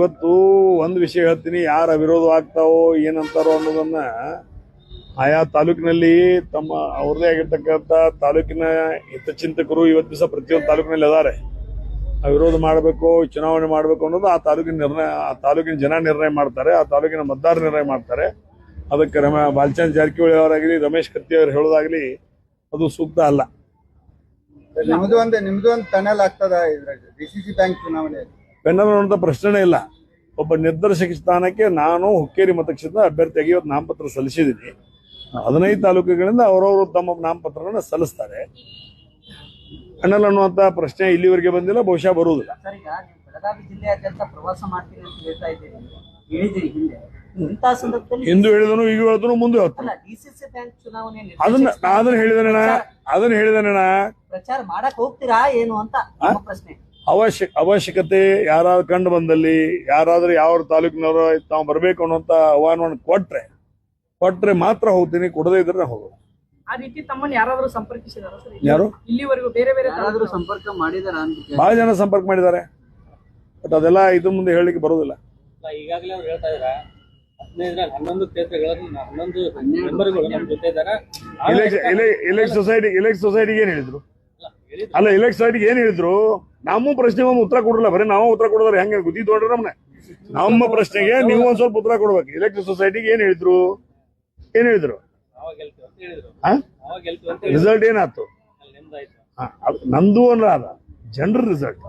ಇವತ್ತು ಒಂದು ವಿಷಯ ಹೇಳ್ತೀನಿ, ಯಾರ ಅವಿರೋಧ ಆಗ್ತಾವೋ, ಏನಂತಾರೋ ಅನ್ನೋದನ್ನ ಆಯಾ ತಾಲೂಕಿನಲ್ಲಿ ತಮ್ಮ ಅವ್ರದೇ ಆಗಿರ್ತಕ್ಕಂಥ ತಾಲೂಕಿನ ಹಿತಚಿಂತಕರು ಇವತ್ತು ದಿವಸ ಪ್ರತಿಯೊಂದು ತಾಲೂಕಿನಲ್ಲಿ ಇದ್ದಾರೆ ಅವಿರೋಧ ಮಾಡಬೇಕು, ಚುನಾವಣೆ ಮಾಡಬೇಕು ಅನ್ನೋದು ಆ ತಾಲೂಕಿನ ನಿರ್ಣಯ, ಆ ತಾಲೂಕಿನ ಜನ ನಿರ್ಣಯ ಮಾಡ್ತಾರೆ, ಆ ತಾಲೂಕಿನ ಮತದಾರ ನಿರ್ಣಯ ಮಾಡ್ತಾರೆ. ಅದಕ್ಕೆ ರಮ, ಬಾಲಚಂದ್ ಜಾರಕಿಹೊಳಿ ಅವರಾಗಲಿ, ರಮೇಶ್ ಕತ್ತಿ ಅವರು ಹೇಳೋದಾಗ್ಲಿ, ಅದು ಸೂಕ್ತ ಅಲ್ಲ. ನಿಮ್ದು ಒಂದು ನಿಮ್ದು ಒಂದು ಟನಲ್ ಆಗ್ತದ ಡಿ ಸಿ ಸಿ ಬ್ಯಾಂಕ್ ಚುನಾವಣೆಯಲ್ಲಿ? ಅನ್ನೋಂಥ ಪ್ರಶ್ನೆ ಇಲ್ಲ. ಒಬ್ಬ ನಿರ್ದೇಶಕ ಸ್ಥಾನಕ್ಕೆ ನಾನು ಹುಕ್ಕೇರಿ ಮತಕ್ಷೇತ್ರದ ಅಭ್ಯರ್ಥಿಯಾಗಿ ಇವತ್ತು ನಾಮಪತ್ರ ಸಲ್ಲಿಸಿದ್ದೀನಿ. ಹದಿನೈದು ತಾಲೂಕುಗಳಿಂದ ಅವರವರು ತಮ್ಮ ನಾಮಪತ್ರಗಳನ್ನ ಸಲ್ಲಿಸ್ತಾರೆ. ಅಣ್ಣಲ್ ಅನ್ನುವಂಥ ಪ್ರಶ್ನೆ ಇಲ್ಲಿವರೆಗೆ ಬಂದಿಲ್ಲ ಬಹುಶಃ ಬರುವುದಿಲ್ಲ. ಬೆಳಗಾವಿ ಜಿಲ್ಲೆಯಾದ್ಯಂತ ಪ್ರವಾಸ ಮಾಡ್ತೀನಿ ಅಂತ ಹೇಳ್ತಾ ಇದ್ದೀರಿ. ಹೇಳಿದಿರಿ ಹಿಂದೆ. ಇಂಥ ಸಂದರ್ಭದಲ್ಲಿ ಹಿಂದೂ ಹೇಳಿದನು ಈಗ ಹೇಳಿದನು ಮುಂದೆ ಅಲ್ಲ ಡಿಸಿಸಿ ಬ್ಯಾಂಕ್ ಚುನಾವಣೆ ಅದನ್ನ ಅದನ್ನ ಹೇಳಿದನಣ್ಣ ಅದನ್ನ ಹೇಳಿದನಣ್ಣ ಪ್ರಚಾರ ಮಾಡಕ್ ಹೋಗ್ತೀರಾ ಏನು ಅಂತ ಪ್ರಶ್ನೆ. ಅವಶ್ಯಕ ಅವಶ್ಯಕತೆ ಯಾರಾದ್ರೂ ಕಂಡು ಬಂದಲ್ಲಿ ಯಾರಾದ್ರೂ ಯಾವ ತಾಲೂಕಿನವರು ತಾವು ಬರಬೇಕು ಅನ್ನುವಂತ ಆಹ್ವಾನವನ್ನು ಕೊಟ್ರೆ ಕೊಟ್ರೆ ಮಾತ್ರ ಹೋಗ್ತೀನಿ ಕೊಡದೇ ಇದ್ರೆ ಹೋಗೋದು. ಆ ರೀತಿ ತಮ್ಮನ್ನ ಯಾರಾದ್ರೂ ಸಂಪರ್ಕಿಸಿದಾರ ಸರ್ ಯಾರು? ಇಲ್ಲಿವರೆಗೂ ಬೇರೆ ಬೇರೆ ಯಾರಾದ್ರೂ ಸಂಪರ್ಕ ಮಾಡಿದಾರ ಅಂತ ಬಹಳ ಜನ ಸಂಪರ್ಕ ಮಾಡಿದ್ದಾರೆ ಬಟ್ ಅದೆಲ್ಲ ಇದು ಮುಂದೆ ಹೇಳಲಿಕ್ಕೆ ಬರೋದಿಲ್ಲ. ಈಗಾಗಲೇ ಅವ್ರು ಹೇಳ್ತಾ ಇದಾರ. ಹದಿನೈದರಲ್ಲಿ ಹನ್ನೊಂದು ಕ್ಷೇತ್ರಗಳಲ್ಲಿ ಹನ್ನೊಂದು ಮೆಂಬರ್ಗಳು ನಮ್ಮ ಜೊತೆ ಇದಾರ. ಇಲೆಕ್ಟ್ ಸೊಸೈಟಿ ಇಲೆಕ್ಟ್ ಸೊಸೈಟಿಗೆ ಏನ್ ಹೇಳಿದ್ರು? ಅಲ್ಲ ಸೊಸೈಟಿಗೆ ಏನ್ ಹೇಳಿದ್ರು? ನಮ್ಮ ಪ್ರಶ್ನೆ ಒಂದು ಉತ್ತರ ಕೊಡಲ್ಲ ಬರೀ ನಾವು ಉತ್ತರ ಕೊಡೋದ್ರೆ ಹೆಂಗ? ಗುದ್ದಿ ನೋಡ್ರಿ ನಮ್ನೆ ನಮ್ಮ ಪ್ರಶ್ನೆಗೆ ನೀವು ಒಂದ್ ಸ್ವಲ್ಪ ಉತ್ತರ ಕೊಡ್ಬೇಕು. ಇಲೆಕ್ಟ್ ಸೊಸೈಟಿಗೆ ಏನ್ ಹೇಳಿದ್ರು? ಏನ್ ಹೇಳಿದ್ರು? ಅಂತ ಹಾ ಅಂತ ರಿಸಲ್ಟ್ ಏನಾಯ್ತು? ಹಾ, ನಂದು ಅಂದ್ರ ಅದ ಜನರ ರಿಸಲ್ಟ್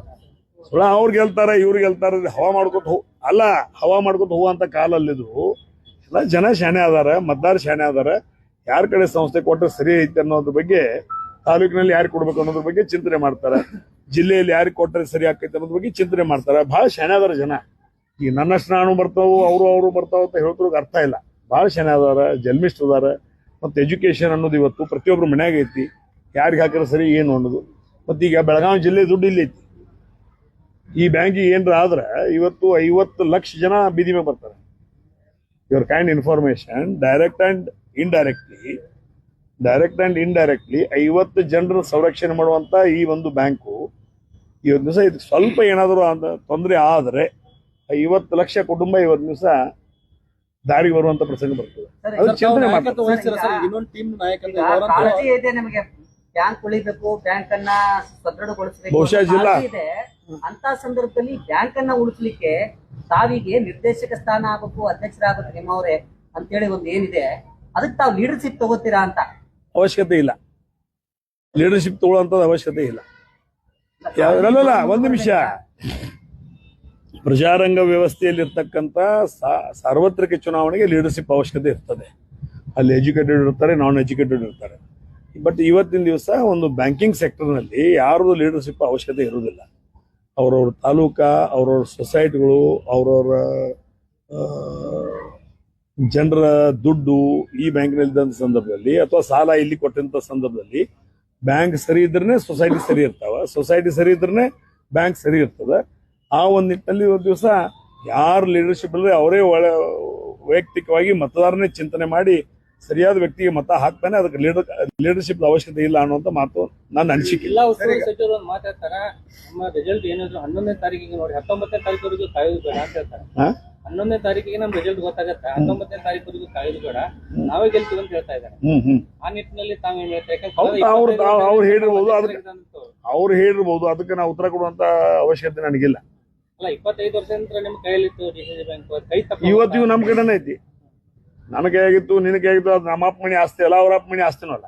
ಸುಳ ಅವ್ರು ಗೆಲ್ತಾರೆ ಇವ್ರು ಗೆಲ್ತಾರೆ ಹವಾ ಮಾಡ್ಕೊತ ಹೋ ಅಲ್ಲ ಹವಾ ಮಾಡ್ಕೊತ ಕಾಲ ಅಲ್ಲಿದ್ರು ಎಲ್ಲ ಜನ ಶಾಣೆ ಅದಾರ ಮತದಾರ ಶಾಣೆ ಅದಾರ ಯಾರ ಕಡೆ ಸಂಸ್ಥೆ ಕೊಟ್ಟರೆ ಸರಿ ಐತೆ ಅನ್ನೋದ್ರ ಬಗ್ಗೆ ತಾಲೂಕಿನಲ್ಲಿ ಯಾರು ಕೊಡ್ಬೇಕು ಅನ್ನೋದ್ರ ಬಗ್ಗೆ ಚಿಂತನೆ ಮಾಡ್ತಾರೆ. ಜಿಲ್ಲೆಯಲ್ಲಿ ಯಾರಿಗೆ ಕೊಟ್ಟರೆ ಸರಿ ಆಗ್ತೈತೆ ಅನ್ನೋದ್ರ ಬಗ್ಗೆ ಚಿಂತನೆ ಮಾಡ್ತಾರೆ. ಬಹಳ ಅದಾರ ಜನ. ಈ ನನ್ನಷ್ಟು ನಾನು ಬರ್ತಾವು, ಅವರು ಅವರು ಬರ್ತಾವ ಅಂತ ಹೇಳ್ತಿರೋಕೆ ಅರ್ಥ ಇಲ್ಲ. ಶಾನೆ ಅದಾರ ಜನ್ಮಿಸ್ಟ್ ಅದಾರ. ಮತ್ತು ಎಜುಕೇಶನ್ ಅನ್ನೋದು ಇವತ್ತು ಪ್ರತಿಯೊಬ್ಬರು ಮನ್ಯಾಗ ಐತಿ. ಯಾರಿಗೆ ಹಾಕಿದ್ರೆ ಸರಿ, ಏನು ಅನ್ನೋದು. ಮತ್ತು ಈಗ ಬೆಳಗಾವಿ ಜಿಲ್ಲೆ ದುಡ್ಡು ಇಲ್ಲಿ ಈ ಬ್ಯಾಂಕಿಗೆ ಏನಾರ ಆದ್ರೆ ಇವತ್ತು ಐವತ್ತು ಲಕ್ಷ ಜನ ಬೀದಿ ಮೇಲೆ ಬರ್ತಾರೆ. Your kind information direct and indirectly direct and indirectly ಐವತ್ತು ಜನರ ಸಂರಕ್ಷಣೆ ಮಾಡುವಂತ ಈ ಒಂದು ಬ್ಯಾಂಕು ಇವತ್ತು ದಿವಸ ಇದು ಸ್ವಲ್ಪ ಏನಾದರೂ ತೊಂದರೆ ಆದರೆ ಐವತ್ತು ಲಕ್ಷ ಕುಟುಂಬ ಇವತ್ತು ದಿವಸ ದಾರಿಗೆ ಬರುವಂತ ಪ್ರಸಂಗ ಬರ್ತದೆ. ಅದು ಚಿಂತನೆ ಮಾಡ್ತಾರೆ ಬಹುಶಃ ಅಂತ ಜಿಲ್ಲಾ- ಅಂತ ಸಂದರ್ಭದಲ್ಲಿ ಬ್ಯಾಂಕ್ ಅನ್ನ ಉಳಿಸ್ಲಿಕ್ಕೆ ತಾವಿಗೆ ನಿರ್ದೇಶಕ ಸ್ಥಾನ ಆಗಬೇಕು ಅಧ್ಯಕ್ಷರಾಗಬೇಕು ನಿಮ್ಮವರೇ ಅಂತೇಳಿ ಒಂದು ಏನಿದೆ. ಅದಕ್ಕೆ ತಾವು ಲೀಡರ್ಶಿಪ್ ತಗೋತೀರಾ ಅಂತ. ಅವಶ್ಯಕತೆ ಇಲ್ಲ. ಲೀಡರ್ಶಿಪ್ ತಗೊಳ್ಳೋಂಥದ್ದು ಅವಶ್ಯಕತೆ ಇಲ್ಲ. ಯಾವ್ದಲ್ಲ ಒಂದು ನಿಮಿಷ. ಪ್ರಜಾರಂಗ ವ್ಯವಸ್ಥೆಯಲ್ಲಿರ್ತಕ್ಕಂಥ ಸಾರ್ವತ್ರಿಕ ಚುನಾವಣೆಗೆ ಲೀಡರ್ಶಿಪ್ ಅವಶ್ಯಕತೆ ಇರ್ತದೆ. ಅಲ್ಲಿ ಎಜುಕೇಟೆಡ್ ಇರ್ತಾರೆ ನಾನ್ ಎಜುಕೇಟೆಡ್ ಇರ್ತಾರೆ. ಬಟ್ ಇವತ್ತಿನ ದಿವಸ ಒಂದು ಬ್ಯಾಂಕಿಂಗ್ ಸೆಕ್ಟರ್ನಲ್ಲಿ ಯಾರದು ಲೀಡರ್ಶಿಪ್ ಅವಶ್ಯಕತೆ ಇರುವುದಿಲ್ಲ. ಅವ್ರವ್ರ ತಾಲೂಕಾ, ಅವ್ರವ್ರ ಸೊಸೈಟಿಗಳು ಅವ್ರವ್ರ ಜನರ ದುಡ್ಡು ಈ ಬ್ಯಾಂಕ್ನಲ್ಲಿ ಇದ್ದಂಥ ಸಂದರ್ಭದಲ್ಲಿ ಅಥವಾ ಸಾಲ ಇಲ್ಲಿ ಕೊಟ್ಟಂತ ಸಂದರ್ಭದಲ್ಲಿ ಬ್ಯಾಂಕ್ ಸರಿ ಇದ್ರೆ ಸೊಸೈಟಿ ಸರಿ ಇರ್ತಾವ. ಸೊಸೈಟಿ ಸರಿ ಇದ್ರೆ ಬ್ಯಾಂಕ್ ಸರಿ ಇರ್ತದೆ. ಆ ಒಂದು ನಿಟ್ಟಿನಲ್ಲಿ ಒಂದು ದಿವಸ ಯಾರು ಲೀಡರ್ಶಿಪ್ ಇಲ್ಲದೆ ಅವರೇ ಒಳ ವೈಯಕ್ತಿಕವಾಗಿ ಮತದಾರನೇ ಚಿಂತನೆ ಮಾಡಿ ಸರಿಯಾದ ವ್ಯಕ್ತಿಗೆ ಮತ ಹಾಕ್ತಾನೆ. ಅದಕ್ಕೆ ಲೀಡರ್ ಲೀಡರ್ಶಿಪ್ ಅವಶ್ಯಕತೆ ಇಲ್ಲ ಅನ್ನುವಂತ ಮಾತು ನನ್ನ ಅನಿಸಿಕೆ. ಮಾತಾಡ್ತಾರ? ನಮ್ಮ ರಿಸಲ್ಟ್ ಏನಾದ್ರು ಹನ್ನೊಂದನೇ ತಾರೀಕಿಗೆ ನೋಡಿ ಹತ್ತೊಂಬತ್ತನೇ ತಾರೀಕು ಕಾಯೋದು ಬೇಡ ಅಂತ ಹೇಳ್ತಾರೆ? ಹನ್ನೊಂದನೇ ತಾರೀಕಿಗೆ ನಮ್ ರಿಸಲ್ಟ್ ಗೊತ್ತಾಗತ್ತೆ. ಹತ್ತೊಂಬತ್ತನೇ ತಾರೀಕು ಕಾಯ್ದು ಬೇಡ. ನಾವೇ ಗೆಲ್ತೀವಿ ಅಂತ ಹೇಳ್ತಾ ಇದ್ದಾರೆ. ಆ ನಿಟ್ಟಿನಲ್ಲಿ ತಾವು ಏನ್ ಹೇಳ್ತಾ ಅವ್ರು- ಹೇಳಿರ್ಬೋದು, ಅದಕ್ಕೆ- ಅವ್ರು ಹೇಳಿರ್ಬೋದು ಅದಕ್ಕೆ ನಾವು ಉತ್ತರ ಕೊಡುವಂತ ಅವಶ್ಯಕತೆ ನನಗಿಲ್ಲ. ಅಲ್ಲ ಇಪ್ಪತ್ತೈದು ವರ್ಷ ನಂತರ ನಿಮ್ ಕೈಯಲ್ಲಿತ್ತು ಬ್ಯಾಂಕ್ ಕೈ ತಪ್ಪ ಇವತ್ತಿಗೂ ನಮ್ ಕಡೆನೇ ಐತಿ. ನನಗೆ ಆಗಿತ್ತು ನಿನಗೆ ಕೈಯಾಗಿತ್ತು ಅದು ನಮ್ಮ ಅಪ್ಪ ಮಣಿ ಆಸ್ತಿ ಅಲ್ಲ ಅವ್ರ ಅಪ್ಪ ಮಣಿ ಆಸ್ತಿನೂ ಅಲ್ಲ.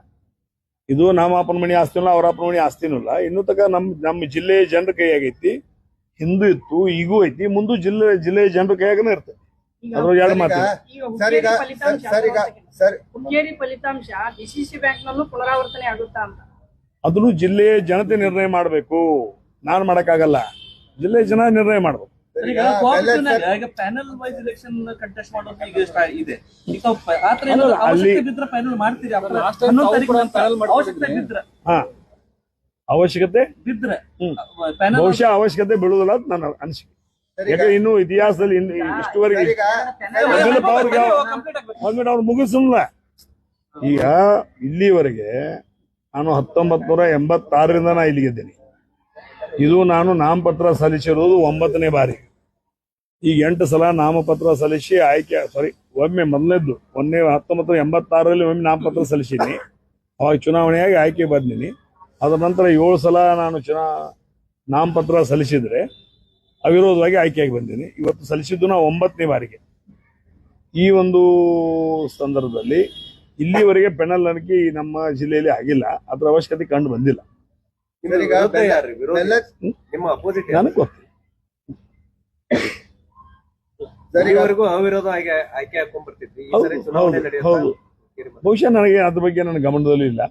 ಇದು ನಮ್ಮ ಅಪ್ಪನ ಮಣಿ ಆಸ್ತಿನೂ ಅಲ್ಲ ಅವ್ರ ಅಪ್ಪನ ಮಣಿ ಆಸ್ತಿನೂ ಅಲ್ಲ. ಇನ್ನೂ ತಕ ನಮ್ಮ ನಮ್ಮ ಜಿಲ್ಲೆ ಜನರ ಕೈಯಾಗೈತಿ. ಹಿಂದೂ ಇತ್ತು ಈಗೂ ಐತಿ ಮುಂದೂ ಜಿಲ್ಲೆ ಜಿಲ್ಲೆಯ ಜನರ ಕೈಯಾಗನೇ ಇರ್ತದೆ ಈಗ ಎರಡು ಸರ್, ಮಾತು. ಸರ್ ಈಗ ಸರ್ ಈಗ ಸರ್. ಹುಕ್ಕೇರಿ ಫಲಿತಾಂಶ ಡಿಸಿಸಿ ಬ್ಯಾಂಕ್ ನಲ್ಲೂ ಪುನರಾವರ್ತನೆ ಆಗುತ್ತಾ ಅಂತ. ಅದನ್ನು ಜಿಲ್ಲೆಯ ಜನತೆ ನಿರ್ಣಯ ಮಾಡಬೇಕು. ನಾನು ಮಾಡಕ್ಕಾಗಲ್ಲ. ಜಿಲ್ಲೆ ಜನ ನಿರ್ಣಯ ಮಾಡ್ಬೇಕು. ಈಗ ಪ್ಯಾನಲ್ ವೈಸ್ ಎಲೆಕ್ಷನ್ ಕಂಟೆಸ್ಟ್ ಮಾಡೋದು ಈಗ ಇದೆ ಏನಾದ್ರು ಅವಶ್ಯಕತೆ ಬಿದ್ರೆ ಪ್ಯಾನಲ್ ಮಾಡ್ತೀರಿ? ಹನ್ನೊಂದು ತಾರೀಕು. ಅವಶ್ಯಕತೆ ಬಿದ್ರೆ. ಅವಶ್ಯಕತೆ? ಬಿದ್ರೆ ಬಹುಶಃ ಅವಶ್ಯಕತೆ ಬೀಳುವುದಿಲ್ಲ ಅಂತ ನನ್ನ ಅನಿಸಿಕೆ. ಯಾಕಂದ್ರೆ ಇನ್ನು ಇತಿಹಾಸದಲ್ಲಿ ಇನ್ನು ಇಷ್ಟುವರೆಗೆ ಅವ್ರಿಗೆ ಕಂಪ್ಲೀಟ್ ಆಗ್ಬೇಕು. ಒಂದ್ಮೇಲೆ ಅವ್ರು ಮುಗಿಸಲ್ಲ ಈಗ ಇಲ್ಲಿವರೆಗೆ ನಾನು ಹತ್ತೊಂಬತ್ ನೂರ ಎಂಬತ್ತಾರರಿಂದ ನಾ ಇಲ್ಲಿಗಿದ್ದೀನಿ. ಇದು ನಾನು ನಾಮಪತ್ರ ಸಲ್ಲಿಸಿರೋದು ಒಂಬತ್ತನೇ ಬಾರಿ. ಈಗ ಎಂಟು ಸಲ ನಾಮಪತ್ರ ಸಲ್ಲಿಸಿ ಆಯ್ಕೆ ಸಾರಿ ಒಮ್ಮೆ ಮೊದಲನೇದ್ದು ಒಂದೇ ಹತ್ತೊಂಬತ್ತು ಎಂಬತ್ತಾರರಲ್ಲಿ ಒಮ್ಮೆ ನಾಮಪತ್ರ ಸಲ್ಲಿಸೀನಿ ಅವಾಗ ಚುನಾವಣೆಯಾಗಿ ಆಯ್ಕೆ ಬಂದಿನಿ. ಅದರ ನಂತರ ಏಳು ಸಲ ನಾನು ಚುನಾ ನಾಮಪತ್ರ ಸಲ್ಲಿಸಿದ್ರೆ ಅವಿರೋಧವಾಗಿ ಆಯ್ಕೆಯಾಗಿ ಬಂದೀನಿ ಇವತ್ತು ಸಲ್ಲಿಸಿದ್ದು ನಾವು ಒಂಬತ್ತನೇ ಬಾರಿಗೆ. ಈ ಒಂದು ಸಂದರ್ಭದಲ್ಲಿ ಇಲ್ಲಿವರೆಗೆ ಪೆನಲ್ ನನಗೆ ನಮ್ಮ ಜಿಲ್ಲೆಯಲ್ಲಿ ಆಗಿಲ್ಲ. ಅದರ ಅವಶ್ಯಕತೆ ಕಂಡು ಬಂದಿಲ್ಲ. ನನಗೆ ಗೊತ್ತು. ಬಹುಶಃ ನನಗೆ ಅದ್ರ ಬಗ್ಗೆ ನನ್ನ ಗಮನದಲ್ಲೂ ಇಲ್ಲ.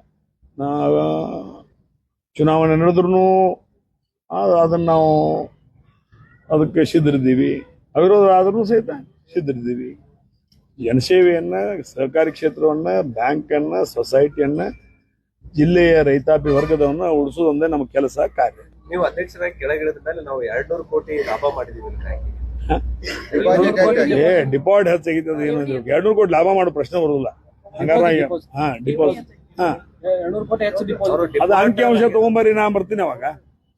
ಚುನಾವಣೆ ನಡೆದ್ರೂ ಅದನ್ನು ನಾವು ಅದಕ್ಕೆ ಸಿದ್ಧರಿದ್ದೀವಿ. ಅವಿರೋಧ ಆದ್ರೂ ಸಹಿತ ಸಿದ್ಧರಿದ್ದೀವಿ. ಜನಸೇವೆಯನ್ನು ಸಹಕಾರಿ ಕ್ಷೇತ್ರವನ್ನ ಬ್ಯಾಂಕನ್ನ ಸೊಸೈಟಿಯನ್ನು ಜಿಲ್ಲೆಯ ರೈತಾಪಿ ವರ್ಗದವನ್ನ ಉಳಿಸೋದೊಂದೇ ನಮ್ಮ ಕೆಲಸ ಕಾರ್ಯ. ನೀವು ಅಧ್ಯಕ್ಷರಾಗಿ ಕೆಳಗಿಳಿದ ಮೇಲೆ ನಾವು ಎರಡ್ ನೂರು ಕೋಟಿ ಲಾಭ ಮಾಡಿದೀವಿ? ಏ ಡಿಪಾಸಿಟ್ ಹೆಚ್ಚಾಗಿತ್ತು ಅದು ಎರಡ್ನೂರು ಎರಡು ನೂರು ಕೋಟಿ ಲಾಭ ಮಾಡೋ ಪ್ರಶ್ನೆ ಬರೋದಿಲ್ಲ. ಹಂಗಾರ ಹಾ ಡಿಪಾಸಿಟ್ ಹಾ. ಅದು ಅಂಕಿ ಅಂಶ ತಗೊಂಬರಿ ನಾ ಬರ್ತೀನಿ ಅವಾಗ.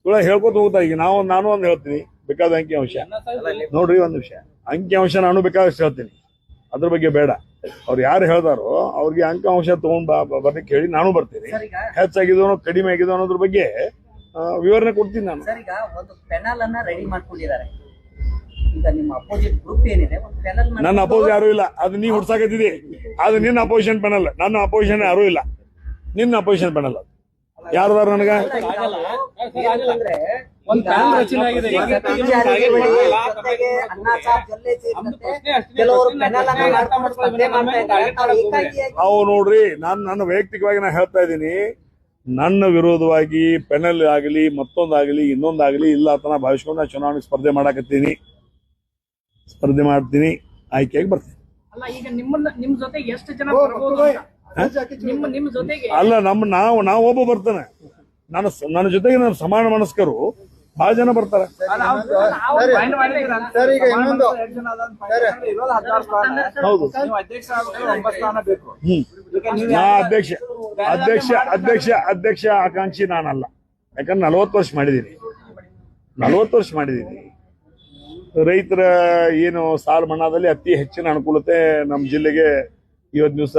ಸುಳ್ಳ ಹೇಳ್ಕೊತ ಹೋಗ್ತಾ ಈಗ ನಾವು ನಾನು ಒಂದು ಹೇಳ್ತೀನಿ ಬೇಕಾದ ಅಂಕಿ ಅಂಶ. ನೋಡ್ರಿ ಒಂದು ವಿಷಯ ಅಂಕಿ ಅಂಶ ನಾನು ಬೇಕಾದಷ್ಟು ಹೇಳ್ತೀನಿ. ಅದ್ರ ಬಗ್ಗೆ ಬೇಡ. ಅವ್ರು ಯಾರು ಹೇಳ್ತಾರೋ ಅವ್ರಿಗೆ ಅಂಕಿ ಅಂಶ ತಗೊಂಡ್ ಬರ್ಲಿಕ್ಕೆ ಹೇಳಿ ನಾನು ಬರ್ತೀನಿ. ಸರ್ ಕಡಿಮೆ ಆಗಿದೋ ಅನ್ನೋದ್ರ ಬಗ್ಗೆ ಆ, ವಿವರಣೆ ಕೊಡ್ತೀನಿ ನಾನು. ಸರ್ ಈಗ ಒಂದು ಪೆನಲ್ ಅನ್ನ ರೆಡಿ ಮಾಡ್ಕೊಂಡಿದ್ದಾರೆ. ಈಗ ನಿಮ್ಮ ಅಪೋಸಿಟ್ ಗ್ರೂಪ್ ಏನಿದೆ ಒಂದು ಪೆನಲ್ ನನ್ನ ಅಪೋಸ್ ಯಾರು ಇಲ್ಲ. ಅದು ನೀ ಹುಡ್ಸಾಕತ್ತಿದಿ ಅದು ನಿನ್ನ ಅಪೋಸಿಷನ್ ಪೆನಲ್. ನನ್ನ ಅಪೋಸಿಷನ್ ಯಾರು ಇಲ್ಲ. ನಿನ್ನ ಅಪೋಸಿಷನ್ ಪೆನಲ್ ಯಾರು ಯಾರ್ದಾರ ನನಗ ಅವ್ ನೋಡ್ರಿ ನಾನು ನನ್ನ ವೈಯಕ್ತಿಕವಾಗಿ ನಾ ಹೇಳ್ತಾ ಇದ್ದೀನಿ. ನನ್ನ ವಿರೋಧವಾಗಿ ಪೆನಲ್ ಆಗಲಿ ಮತ್ತೊಂದಾಗಲಿ ಇನ್ನೊಂದಾಗಲಿ ಇಲ್ಲ ಅಂತ ನಾ ಭಾವಿಸ್ಕೊಂಡು ನಾ ಚುನಾವಣೆಗೆ ಸ್ಪರ್ಧೆ ಮಾಡಕತ್ತೀನಿ. ಸ್ಪರ್ಧೆ ಮಾಡ್ತೀನಿ. ಆಯ್ಕೆಯಾಗಿ ಬರ್ತೀನಿ. ಅಲ್ಲ ಈಗ ನಿಮ್ಮನ್ನ ನಿಮ್ ಜೊತೆ ಎಷ್ಟು ಜನ ಬರ್ಬೋದು ನಿಮ್ಮ ಜೊತೆಗೆ? ಅಲ್ಲ ನಮ್ಮ ನಾವು ನಾವು ಒಬ್ಬ ಬರ್ತಾನೆ. ನನ್ನ ನನ್ನ ಜೊತೆಗೆ ನಾನು ಸಮಾನ ಮನಸ್ಕರು ಬಹಳ ಜನ ಬರ್ತಾರೆ. ಸರ್, ಸರ್ ಈಗ ಇನ್ನೊಂದು ಸರ್. ಹೌದು. ಅಧ್ಯಕ್ಷ ಆಗ್ಬೇಕು ಒಂಬತ್ತು ಸ್ಥಾನ ಬೇಕು. ಹ್ಮ್. ನಾ ಅಧ್ಯಕ್ಷ ಅಧ್ಯಕ್ಷ ಅಧ್ಯಕ್ಷ ಅಧ್ಯಕ್ಷ ಆಕಾಂಕ್ಷಿ ನಾನಲ್ಲ. ಯಾಕಂದ್ರೆ ನಲವತ್ತು ವರ್ಷ ಮಾಡಿದ್ದೀನಿ ನಲವತ್ತು ವರ್ಷ ಮಾಡಿದ್ದೀನಿ ರೈತರ ಏನು ಸಾಲ ಮನ್ನಾದಲ್ಲಿ ಅತಿ ಹೆಚ್ಚಿನ ಅನುಕೂಲತೆ ನಮ್ಮ ಜಿಲ್ಲೆಗೆ ಇವತ್ತು ದಿವಸ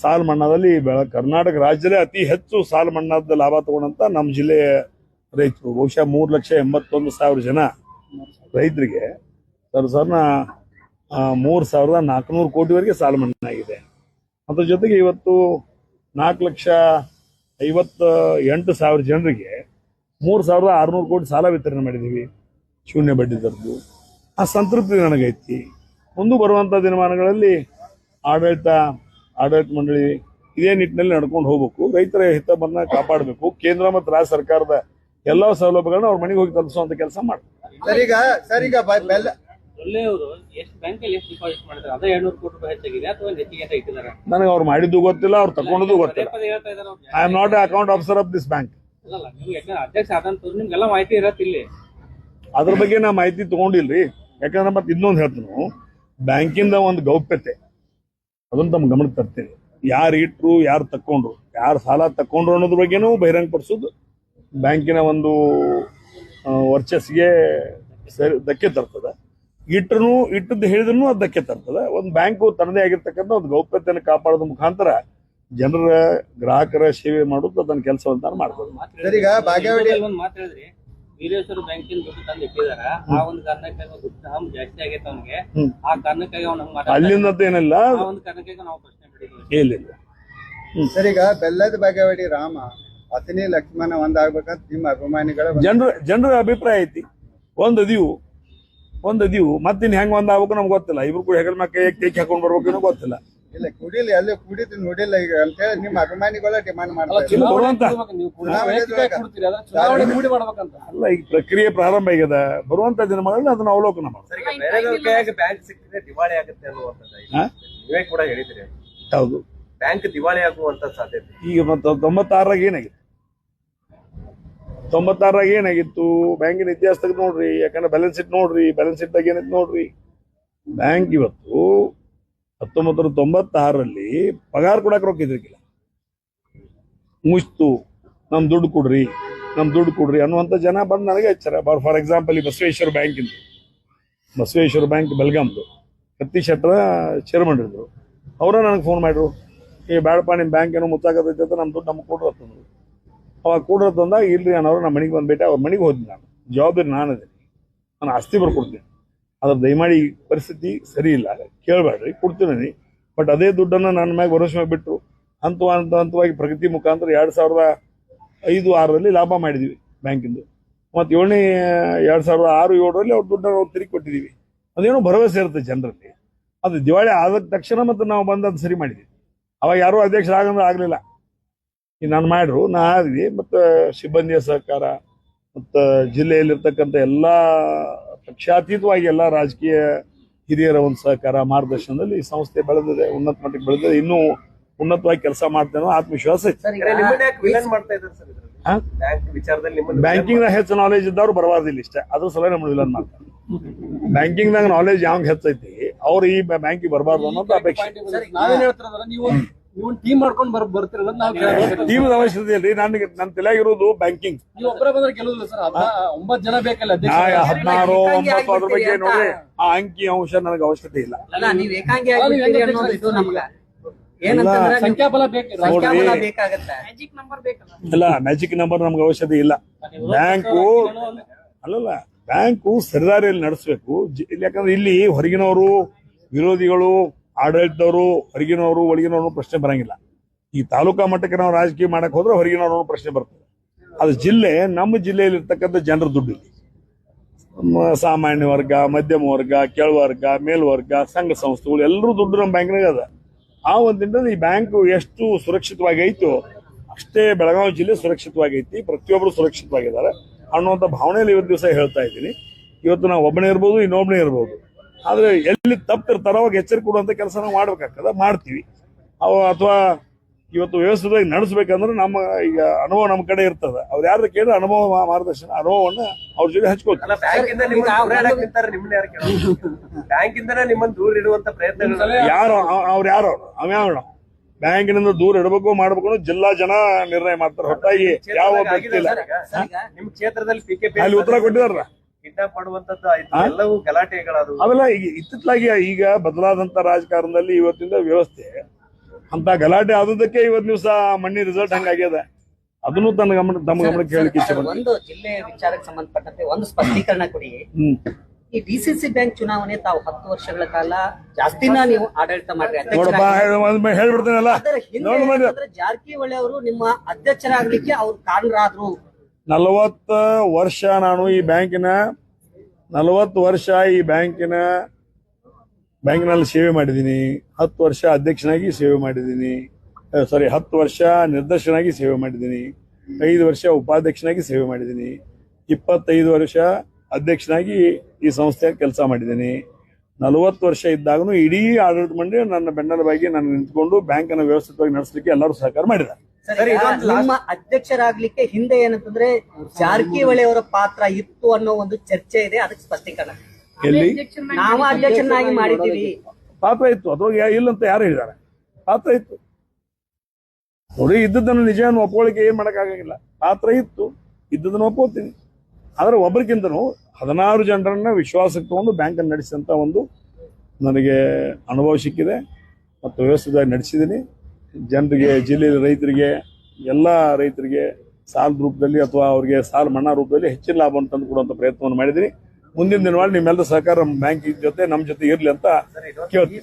ಸಾಲ ಮನ್ನಾದಲ್ಲಿ ಕರ್ನಾಟಕ ರಾಜ್ಯದಲ್ಲೇ ಅತಿ ಹೆಚ್ಚು ಸಾಲ ಮನ್ನಾದ ಲಾಭ ತಗೊಂಡಂತ ನಮ್ಮ ಜಿಲ್ಲೆಯ ರೈತರು. ಬಹುಶಃ ಮೂರು ಲಕ್ಷ ಎಂಬತ್ತೊಂದು ಸಾವಿರ ಜನ ರೈತರಿಗೆ ಸರ್ ಸರ್ನ ಮೂರು ಸಾವಿರದ ನಾಲ್ಕುನೂರು ಕೋಟಿವರೆಗೆ ಸಾಲ ಮನ್ನಾ ಆಗಿದೆ. ಅದ್ರ ಜೊತೆಗೆ ಇವತ್ತು ನಾಲ್ಕು ಲಕ್ಷ ಐವತ್ತ ಎಂಟು ಸಾವಿರ ಜನರಿಗೆ ಮೂರು ಸಾವಿರದ ಆರುನೂರು ಕೋಟಿ ಸಾಲ ವಿತರಣೆ ಮಾಡಿದ್ದೀವಿ ಶೂನ್ಯ ಬಡ್ಡಿ ದರದ್ದು. ಆ ಸಂತೃಪ್ತಿ ನನಗೈತಿ. ಮುಂದೆ ಬರುವಂಥ ದಿನಮಾನಗಳಲ್ಲಿ ಆಡಳಿತ ಆಡಳಿತ ಮಂಡಳಿ ಇದೇ ನಿಟ್ಟಿನಲ್ಲಿ ನಡ್ಕೊಂಡು ಹೋಗ್ಬೇಕು. ರೈತರ ಹಿತವನ್ನ ಕಾಪಾಡಬೇಕು. ಕೇಂದ್ರ ಮತ್ತು ರಾಜ್ಯ ಸರ್ಕಾರದ ಎಲ್ಲ ಸೌಲಭ್ಯಗಳನ್ನ ಅವ್ರ ಮನೆಗೆ ಹೋಗಿ ತಲುಪಿಸುವಂತ ಕೆಲಸ ನನಗೆ ಅವ್ರು ಮಾಡಿದ್ದು ಗೊತ್ತಿಲ್ಲ ಅವ್ರು ತಗೊಂಡದ್ದು ಗೊತ್ತಿಲ್ಲ. I am not account officer of this bank ಅದ್ರ ಬಗ್ಗೆ ನಾ ಮಾಹಿತಿ ತಗೊಂಡಿಲ್ರಿ. ಯಾಕಂದ್ರೆ ಮತ್ತೆ ಇನ್ನೊಂದು ಹೇಳ್ತೀನಿ. ಬ್ಯಾಂಕಿಂದ ಒಂದು ಗೌಪ್ಯತೆ. ಅದನ್ನ ತಮ್ಮ ಗಮನಕ್ಕೆ ತರ್ತೇವೆ. ಯಾರು ಇಟ್ರು ಯಾರು ತಕ್ಕೊಂಡ್ರು ಯಾರು ಸಾಲ ತಕ್ಕೊಂಡ್ರು ಅನ್ನೋದ್ರ ಬಗ್ಗೆನೂ ಬಹಿರಂಗಪಡಿಸೋದು. ಬ್ಯಾಂಕಿನ ಒಂದು ವರ್ಚಸ್ಗೆ ವರ್ಚಸ್ಸಿಗೆ ಸರಿ ಧಕ್ಕೆ ತರ್ತದೆ. ಇಟ್ಟರು ಇಟ್ಟದ್ದು ಹೇಳಿದ್ರು ಅದು ಧಕ್ಕೆ ತರ್ತದೆ. ಒಂದು ಬ್ಯಾಂಕು ತನ್ನದೇ ಆಗಿರ್ತಕ್ಕಂಥ ಒಂದು ಗೌಪ್ಯತೆಯನ್ನು ಕಾಪಾಡೋದ್ರ ಮುಖಾಂತರ ಜನರ ಗ್ರಾಹಕರ ಸೇವೆ ಮಾಡೋದು ಅದನ್ನ ಕೆಲಸವನ್ನ ಮಾಡ್ಬೋದು. ವೀರೇಶ್ವರ ಬ್ಯಾಂಕಿನ ದುಡ್ಡು ತಂದು ಇಟ್ಟಿದಾರ. ಆ ಒಂದು ಕಾರಣಕ್ಕಾಗಿ ದುಡ್ಡು ಹಮ್ ಜಾಸ್ತಿ ಆಗೈತೆ ಅವ್ನಿಗೆ. ಆ ಕಾರಣಕ್ಕಾಗಿ ಅವ್ನ ಹಂಗ್. ಏನಿಲ್ಲ? ಆ ಒಂದು ಕಾರಣಕ್ಕಾಗಿ ನಾವು ಪ್ರಶ್ನೆ ಮಾಡಿದ್ವಿ ಇಲ್ಲ ಇಲ್ಲ. ಸರ್ ಈಗ ಬೆಲ್ಲದ ಬಾಗೇವಾಡಿ ರಾಮ ಅತನಿ ಲಕ್ಷ್ಮಣ ಒಂದಾಗ್ಬೇಕಂತ ನಿಮ್ಮ ಅಭಿಮಾನಿಗಳ ಜನರ ಜನರ ಅಭಿಪ್ರಾಯ ಐತಿ. ಒಂದು ದಿವು ಒಂದು ದಿವು ಮತ್ತಿನ್ ಹೆಂಗ್ ಒಂದ್ ಆಗ್ಬೇಕು ನಮ್ಗೆ ಗೊತ್ತಿಲ್ಲ. ಇಬ್ರು ಕೂಡ ಹೆಗಲ್ ಮ್ಯಾಗ ಕೈ ಹಾಕೊಂಡ್ ಬರ್ಬೇಕು ಗೊತ್ತಿಲ್ಲ. ಇಲ್ಲ ಕುಡಿಲಿ ಅಲ್ಲೇ ಕುಡಿತು ನೋಡಿಲ್ಲ ಈಗ ಅಂತ ಹೇಳಿ ನಿಮ್ಮ ಅಭಿಮಾನಿಗಳ ಡಿಮಾಂಡ್ ಮಾಡ್ತಾರೆ ಬರುವಂತ ಅಲ್ಲ ಈಗ ಪ್ರಕ್ರಿಯೆ ಪ್ರಾರಂಭ ಆಗ್ಯದ ಬರುವಂತ ದಿನಗಳಲ್ಲಿ ಅದನ್ನ ಅವಲೋಕನ ಮಾಡ್ತಾರೆ ಬ್ಯಾಂಕ್ ಸಿಕ್ಕಿದ್ರೆ ದಿವಾಳಿ ಆಗುತ್ತೆ ಅನ್ನುವಂಥದ್ದು? ನೀವೇ ಕೂಡ ಹೇಳಿದ್ರಿ. ಹೌದು. ಬ್ಯಾಂಕ್ ದಿವಾಳಿ ಆಗುವಂತ ಸಾಧ್ಯತೆ. ಈಗ ಮತ್ತೆ ತೊಂಬತ್ತಾರಾಗ ಏನಾಗಿತ್ತು? ತೊಂಬತ್ತಾರಾಗ ಏನಾಗಿತ್ತು ಬ್ಯಾಂಕಿನ ಇತಿಹಾಸದಾಗ ನೋಡ್ರಿ ಯಾಕಂದ್ರೆ ಬ್ಯಾಲೆನ್ಸ್ ಶೀಟ್ ನೋಡ್ರಿ ಬ್ಯಾಲೆನ್ಸ್ ಶೀಟ್ದಾಗ ಏನೈತೆ ನೋಡ್ರಿ. ಬ್ಯಾಂಕ್ ಇವತ್ತು ಹತ್ತೊಂಬತ್ತು ನೂರ ತೊಂಬತ್ತಾರರಲ್ಲಿ ಪಗಾರ ಕೊಡಕ್ಕೆ ರೊಕ್ಕ ಮುಚ್ತು ನಮ್ ದುಡ್ಡು ಕೊಡ್ರಿ, ನಮ್ ದುಡ್ಡು ಕೊಡ್ರಿ ಅನ್ನುವಂಥ ಜನ ಬಂದು ನನಗೆ ಹಚ್ಚಾರ ಫಾರ್ ಎಕ್ಸಾಂಪಲ್ ಈ ಬಸವೇಶ್ವರ ಬ್ಯಾಂಕಿಂದು ಬಸವೇಶ್ವರ ಬ್ಯಾಂಕ್ ಬೆಲ್ಗಾಮ್ದು ಕತ್ತಿ ಶೆಟ್ಟರ ಚೇರ್ಮನ್ ಇದ್ರು. ಅವರ ನನಗೆ ಫೋನ್ ಮಾಡಿದ್ರು. ಈ ಬೇಡಪ್ಪ ನಿಮ್ಮ ಬ್ಯಾಂಕ್ ಏನೋ ಮುಚ್ಚಾಕತೈತೆ ಅಂತ ನಮ್ಮ ದುಡ್ಡು ನಮ್ಗೆ ಕೊಡ್ರು ಅಂತಂದ್ರು ಅವಾಗ ಕೊಡ್ರು ಅಂತಂದಾಗ ಇಲ್ರಿ ಅನ್ನೋರು ನಮ್ಮ ಮನೆಗೆ ಬಂದ್ಬಿಟ್ಟೆ. ಅವ್ರ ಮನೆಗೆ ಹೋದ್ನಿ ನಾನು. ಜವಾಬ್ದಾರಿ ನಾನು ನಾನು ಆಸ್ತಿ ಬರ್ಕೊಡ್ತೀನಿ. ಅದ್ರ ದಯಮಾಡಿ ಈ ಪರಿಸ್ಥಿತಿ ಸರಿ ಇಲ್ಲ. ಕೇಳಬೇಡ್ರಿ, ಕೊಡ್ತೀನಿ. ಬಟ್ ಅದೇ ದುಡ್ಡನ್ನು ನನ್ನ ಮ್ಯಾಗ ಭರವಸೆ ಮ್ಯಾಗ ಬಿಟ್ಟರು ಹಂತ ಹಂತ ಹಂತವಾಗಿ ಪ್ರಗತಿ ಮುಖಾಂತರ ಎರಡು ಸಾವಿರದ ಐದು, ಆರರಲ್ಲಿ ಲಾಭ ಮಾಡಿದ್ವಿ ಬ್ಯಾಂಕಿಂದು. ಮತ್ತು ಏಳನೇ, ಎರಡು ಸಾವಿರದ ಆರು, ಏಳರಲ್ಲಿ ಅವ್ರ ದುಡ್ಡನ್ನು ನಾವು ತಿರುಗಿ ಕೊಟ್ಟಿದ್ದೀವಿ ಅದೇನೋ ಭರವಸೆ ಇರುತ್ತೆ ಜನರಲ್ಲಿ. ಅದು ದಿವಾಳಿ ಆದ ತಕ್ಷಣ ಮತ್ತು ನಾವು ಬಂದು ಅದು ಸರಿ ಮಾಡಿದ್ವಿ. ಅವಾಗ ಯಾರೂ ಅಧ್ಯಕ್ಷರಾಗಂದ್ರೆ ಆಗಲಿಲ್ಲ. ಈಗ ನಾನು ಮಾಡ್ರು ನಾ ಆದ್ವಿ, ಮತ್ತು ಸಿಬ್ಬಂದಿಯ ಸಹಕಾರ, ಮತ್ತು ಜಿಲ್ಲೆಯಲ್ಲಿರ್ತಕ್ಕಂಥ ಎಲ್ಲ ಪಕ್ಷಾತೀತವಾಗಿ ಎಲ್ಲ ರಾಜಕೀಯ ಹಿರಿಯರ ಒಂದು ಸಹಕಾರ ಮಾರ್ಗದರ್ಶನದಲ್ಲಿ ಈ ಸಂಸ್ಥೆ ಬೆಳೆದಿದೆ ಉನ್ನತ ಮಟ್ಟಕ್ಕೆ ಬೆಳೆದಿದೆ. ಇನ್ನೂ ಉನ್ನತವಾಗಿ ಕೆಲಸ ಮಾಡ್ತೇನೆ ಆತ್ಮವಿಶ್ವಾಸ ಬ್ಯಾಂಕಿಂಗ್ ಸರ್ ಈಗ ನಿಮ್ಮನ್ನ ವಿಲನ್ ಮಾಡ್ತಾ ಇದ್ದಾರೆ ಸರ್ ಹಾ? ಬ್ಯಾಂಕ್ ವಿಚಾರದಲ್ಲಿ ನಿಮ್ಮನ್ನ ಬ್ಯಾಂಕಿಂಗ್ ಹೆಚ್ಚು ನಾಲೆಜ್ ಇದ್ದವ್ರು ಬರಬಾರ್ದಿಲ್ಲ ಇಷ್ಟೇ. ಅದ್ರ ಸಲಹೆ ನಮ್ಮ ವಿಲನ್ ಮಾಡ್ತಾರೆ. ಬ್ಯಾಂಕಿಂಗ್ ದಾಗ ನಾಲೆಜ್ ಯಾವಾಗ ಹೆಚ್ಚೈತಿ? ಅವ್ರು ಈ ಬ್ಯಾಂಕಿಗೆ ಬರಬಾರ್ದು ಅನ್ನೋದು ಅಪೇಕ್ಷೆ. ನೀವು ಟೀಮ್ ಮಾಡ್ಕೊಂಡು ಬರ್ ಟೀಮ್ ನಾವು ಕೇಳೋದು. ಟೀಮ್ ಅವಶ್ಯಕತೆ ಇಲ್ರಿ. ನನಗೆ ನನ್ನ ತಲೆಯಾಗಿರೋದು ಬ್ಯಾಂಕಿಂಗ್ ನೀವು ಒಬ್ಬರ ಬಂದ್ರೆ ಸರ್. ಒಂಬತ್ತು ಜನ ಬೇಕಲ್ಲ ಅಧ್ಯಕ್ಷ ಹದಿನಾರು ಒಂಬತ್ತು ಅದ್ರ ಬಗ್ಗೆ ನೋಡ್ರಿ ಆ ಅಂಕಿ ಅಂಶ ನನಗೆ ಅವಶ್ಯಕತೆ ಇಲ್ಲ. ಅಲ್ಲ ನೀವ್ ಏಕಾಂಗಿ ಆಗ್ಬಿಡ್ತೀರಿ ಅನ್ನೋದು ಇದು ನಮ್ಗ. ಏನಂತಂದ್ರೆ ನಿಮ್ ಸಂಖ್ಯಾಬಲ ಬೇಕು ಸಂಖ್ಯಾಬಲ ನೋಡ್ರಿ. ಬೇಕಾಗತ್ತೆ. ಮ್ಯಾಜಿಕ್ ನಂಬರ್ ಬೇಕಲ್ಲ? ಇಲ್ಲ ಮ್ಯಾಜಿಕ್ ನಂಬರ್ ನಮ್ಗೆ ಅವಶ್ಯಕತೆ ಇಲ್ಲ. ಬ್ಯಾಂಕು ಅಲ್ಲಲ್ಲ ಬ್ಯಾಂಕು ಸರಿದಾರಿಯಲ್ಲಿ ನಡೆಸಬೇಕು. ಯಾಕಂದ್ರೆ ಇಲ್ಲಿ ಹೊರಗಿನವರು ವಿರೋಧಿಗಳು ಆಡಳಿತದವರು, ಹೊರಗಿನವರು ಒಳಗಿನವರು ಪ್ರಶ್ನೆ ಬರಂಗಿಲ್ಲ. ಈ ತಾಲೂಕಾ ಮಟ್ಟಕ್ಕೆ ನಾವು ರಾಜಕೀಯ ಮಾಡಕ್ಕೆ ಹೋದ್ರೆ ಹೊರಗಿನವ್ರು ಪ್ರಶ್ನೆ ಬರ್ತದೆ. ಅದು ಜಿಲ್ಲೆ, ನಮ್ಮ ಜಿಲ್ಲೆಯಲ್ಲಿ ಇರ್ತಕ್ಕಂಥ ಜನರ ದುಡ್ಡು ಸಾಮಾನ್ಯ ವರ್ಗ, ಮಧ್ಯಮ ವರ್ಗ, ಕೆಳವರ್ಗ, ಮೇಲ್ವರ್ಗ, ಸಂಘ ಸಂಸ್ಥೆಗಳು, ಎಲ್ಲರೂ ದುಡ್ಡು ನಮ್ಮ ಬ್ಯಾಂಕ್ನಾಗ ಅದ. ಆ ಒಂದಿಂದ ಈ ಬ್ಯಾಂಕ್ ಎಷ್ಟು ಸುರಕ್ಷಿತವಾಗಿ ಐತೋ ಅಷ್ಟೇ ಬೆಳಗಾವಿ ಜಿಲ್ಲೆ ಸುರಕ್ಷಿತವಾಗೈತಿ ಪ್ರತಿಯೊಬ್ಬರು ಸುರಕ್ಷಿತವಾಗಿದ್ದಾರೆ ಅನ್ನುವಂಥ ಭಾವನೆಯಲ್ಲಿ ಇವತ್ತು ದಿವಸ ಹೇಳ್ತಾ ಇದ್ದೀನಿ. ಇವತ್ತು ನಾವು ಒಬ್ಬನೇ ಇರ್ಬೋದು, ಇನ್ನೊಬ್ಬನೇ ಇರ್ಬೋದು. ಆದ್ರೆ ಎಲ್ಲಿ ತಪ್ಪಿರ್ತಾರೋ ಅವಾಗ ಎಚ್ಚರಿಕೆ ಕೊಡುವಂತ ಕೆಲಸ ನಾವು ಮಾಡ್ಬೇಕಾಗ್ತದೆ ಮಾಡ್ತೀವಿ. ಅವ ಅಥವಾ ಇವತ್ತು ವ್ಯವಸ್ಥಿತವಾಗಿ ನಡೆಸ್ಬೇಕಂದ್ರೆ ನಮ್ಮ ಈಗ ಅನುಭವ ನಮ್ಮ ಕಡೆ ಇರ್ತದೆ. ಅವ್ರು ಯಾರು ಕೇಳಿದ್ರೆ ಅನುಭವ ಮಾರ್ಗದರ್ಶನ ಅನುಭವವನ್ನ ಅವ್ರ ಜೊತೆ ಹಂಚ್ಕೋತಾರೆ ಯಾರು ಕೇಳೋದು? ಬ್ಯಾಂಕ್ ಇಂದನೇ ನಿಮ್ಮನ್ನ ದೂರ ಇಡುವಂತ ಪ್ರಯತ್ನಗಳು. ಯಾರು ಅವ- ಅವ್ರು ಯಾರು? ಅವ್ರು ಅವ್ಯಾವ ಬ್ಯಾಂಕಿನಿಂದ ದೂರ ಇಡಬೇಕು ಮಾಡ್ಬೇಕು ಜಿಲ್ಲಾ ಜನ ನಿರ್ಣಯ ಮಾಡ್ತಾರೆ. ಹೊರತಾಗಿ ಯಾವ ವ್ಯಕ್ತಿ ಇಲ್ಲ. ಈಗ? ನಿಮ್ ಕ್ಷೇತ್ರದಲ್ಲಿ ಅಲ್ಲಿ ಉತ್ತರ ಕೊಟ್ಟಿದಾರಲ್ಲ? ಕಿಡ್ನಾಪ್ ಮಾಡುವಂತದ್ದು ಆಯ್ತು ಎಲ್ಲವೂ ಗಲಾಟೆಗಳಾದವು. ಅವೆಲ್ಲ ಈಗ ಇತ್ತಿತ್ತಲಾಗಿ ಈಗ ಬದಲಾದಂತ ರಾಜಕಾರಣದಲ್ಲಿ ಇವತ್ತಿನ ವ್ಯವಸ್ಥೆ. ಅಂತ ಗಲಾಟೆ ಆದದಕ್ಕೆ ಇವತ್ತು ದಿವಸ ಮಣ್ಣಿ ರಿಸಲ್ಟ್ ಹಂಗಾಗ್ಯದ ಅದನ್ನು ತನ್ನ ಗಮನ ತಮ್ಮ ಗಮನಕ್ಕೆ ಇಚ್ಛೆ ಒಂದು ಜಿಲ್ಲೆ ವಿಚಾರಕ್ಕೆ ಸಂಬಂಧಪಟ್ಟಂತೆ ಒಂದು ಸ್ಪಷ್ಟೀಕರಣ ಕೊಡಿ. ಹ್ಮ್. ಈ ಡಿಸಿಸಿ ಬ್ಯಾಂಕ್ ಚುನಾವಣೆ ತಾವು ಹತ್ತು ವರ್ಷಗಳ ಕಾಲ ಜಾಸ್ತಿನ ನೀವು ಆಡಳಿತ ಮಾಡ್ರಿ. ಹೇಳ್ಬಿಡ್ತೇನಲ್ಲ? ಜಾರಕಿಹೊಳಿ ಅವರು ನಿಮ್ಮ ಅಧ್ಯಕ್ಷರಾಗ್ಲಿಕ್ಕೆ ಅವ್ರು ಕಾರಣರಾದ್ರು. ನಲವತ್ತು ವರ್ಷ ನಾನು ಈ ಬ್ಯಾಂಕಿನ, ನಲವತ್ತು ವರ್ಷ ಈ ಬ್ಯಾಂಕಿನ, ಬ್ಯಾಂಕಿನಲ್ಲಿ ಸೇವೆ ಮಾಡಿದ್ದೀನಿ. ಹತ್ತು ವರ್ಷ ಅಧ್ಯಕ್ಷನಾಗಿ ಸೇವೆ ಮಾಡಿದ್ದೀನಿ. ಸಾರಿ ಹತ್ತು ವರ್ಷ ನಿರ್ದೇಶನಾಗಿ ಸೇವೆ ಮಾಡಿದ್ದೀನಿ. ಐದು ವರ್ಷ ಉಪಾಧ್ಯಕ್ಷನಾಗಿ ಸೇವೆ ಮಾಡಿದ್ದೀನಿ. ಇಪ್ಪತ್ತೈದು ವರ್ಷ ಅಧ್ಯಕ್ಷನಾಗಿ ಈ ಸಂಸ್ಥೆಯ ಕೆಲಸ ಮಾಡಿದ್ದೀನಿ. ನಲವತ್ತು ವರ್ಷ ಇದ್ದಾಗನು ಇಡೀ ಆಡಳಿತ ಮಂಡಳಿ ನನ್ನ ಬೆನ್ನೆಲುಬಾಗಿ ನಾನು ನಿಂತ್ಕೊಂಡು ಬ್ಯಾಂಕನ್ನು ವ್ಯವಸ್ಥಿತವಾಗಿ ನಡೆಸಲಿಕ್ಕೆ ಎಲ್ಲರೂ ಸಹಕಾರ ಮಾಡಿದ್ದಾರೆ. ಸರ್, ನಿಮ್ಮ ಅಧ್ಯಕ್ಷರಾಗ್ಲಿಕ್ಕೆ ಹಿಂದೆ ಏನಂತಂದ್ರೆ ಜಾರಕಿಹೊಳಿ ಅವರ ಪಾತ್ರ ಇತ್ತು ಅನ್ನೋ ಒಂದು ಚರ್ಚೆ ಇದೆ ಅದಕ್ಕೆ ಸ್ಪಷ್ಟೀಕರಣ. ಎಲ್ಲಿ? ನಾವು ಅಧ್ಯಕ್ಷನಾಗಿ ಮಾಡಿದ್ದೀವಿ. ಪಾತ್ರ ಇತ್ತು ಅಥವಾ ಇಲ್ಲ ಅಂತ ಯಾರು ಹೇಳಿದ್ದಾರೆ? ಪಾತ್ರ ಇತ್ತು. ನೋಡಿ ಇದ್ದದನ್ನು ನಿಜವನ್ನು ಒಪ್ಕೊಳ್ಳಿಕ್ಕೆ ಏನ್ ಮಾಡಕ್ಕಾಗಂಗಿಲ್ಲ. ಪಾತ್ರ ಇತ್ತು ಇದ್ದದನ್ನು ಒಪ್ಕೋತೀನಿ. ಆದ್ರೆ ಒಬ್ಬರಿಗಿಂತನೂ ಹದಿನಾರು ಜನರನ್ನ ವಿಶ್ವಾಸಕ್ಕೆ ತಗೊಂಡು ಬ್ಯಾಂಕನ್ನು ನಡೆಸಿದಂತ ಒಂದು ನನಗೆ ಅನುಭವ ಸಿಕ್ಕಿದೆ ಮತ್ತು ವ್ಯವಸ್ಥಿತವಾಗಿ ನಡೆಸಿದ್ದೀನಿ. ಜನರಿಗೆ ಜಿಲ್ಲೆಯ ರೈತರಿಗೆ, ಎಲ್ಲ ರೈತರಿಗೆ ಸಾಲದ ರೂಪದಲ್ಲಿ ಅಥವಾ ಅವರಿಗೆ ಸಾಲ ಮನ್ನಾ ರೂಪದಲ್ಲಿ ಹೆಚ್ಚಿನ ಲಾಭವನ್ನು ತಂದು ಕೊಡುವಂತ ಪ್ರಯತ್ನವನ್ನು ಮಾಡಿದ್ದೀನಿ. ಮುಂದಿನ ದಿನಗಳಲ್ಲಿ ನಿಮ್ಮೆಲ್ಲರ ಸಹಕಾರ ಬ್ಯಾಂಕ್ ಜೊತೆ, ನಮ್ಮ ಜೊತೆ ಇರಲಿ ಅಂತ ಕೇಳ್ತೀನಿ.